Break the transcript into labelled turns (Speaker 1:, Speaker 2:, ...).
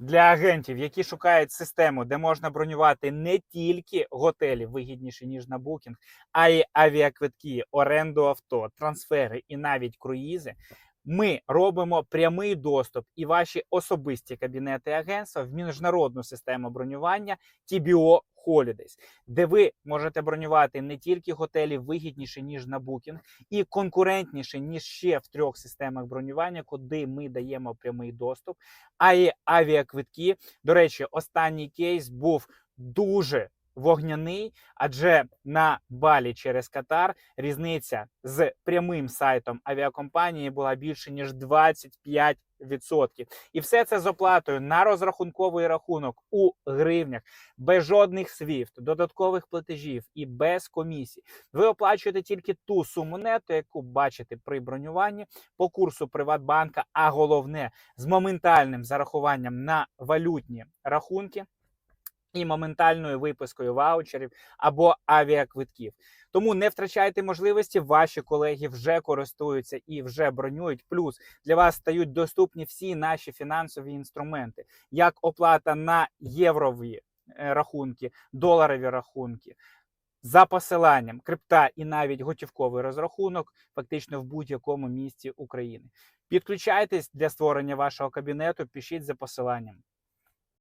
Speaker 1: Для агентів, які шукають систему, де можна бронювати не тільки готелі вигідніше ніж на букінг, а й авіаквитки, оренду авто, трансфери і навіть круїзи. Ми робимо прямий доступ і ваші особисті кабінети агентства в міжнародну систему бронювання TBO Holidays, де ви можете бронювати не тільки готелі вигідніше ніж на букінг, і конкурентніше ніж ще в трьох системах бронювання, куди ми даємо прямий доступ, а й авіаквитки. До речі, останній кейс був дуже вогняний, адже на балі через Катар різниця з прямим сайтом авіакомпанії була більше ніж 25%. І все це з оплатою на розрахунковий рахунок у гривнях, без жодних свіфт, додаткових платежів і без комісій. Ви оплачуєте тільки ту суму нету, яку бачите при бронюванні по курсу Приватбанка, а головне з моментальним зарахуванням на валютні рахунки і моментальною випискою ваучерів або авіаквитків. Тому не втрачайте можливості. Ваші колеги вже користуються і вже бронюють. Плюс для вас стають доступні всі наші фінансові інструменти, як оплата на єврові е, рахунки, доларові рахунки. За посиланням крипта і навіть готівковий розрахунок фактично в будь-якому місці України. Підключайтесь для створення вашого кабінету, пишіть за посиланням.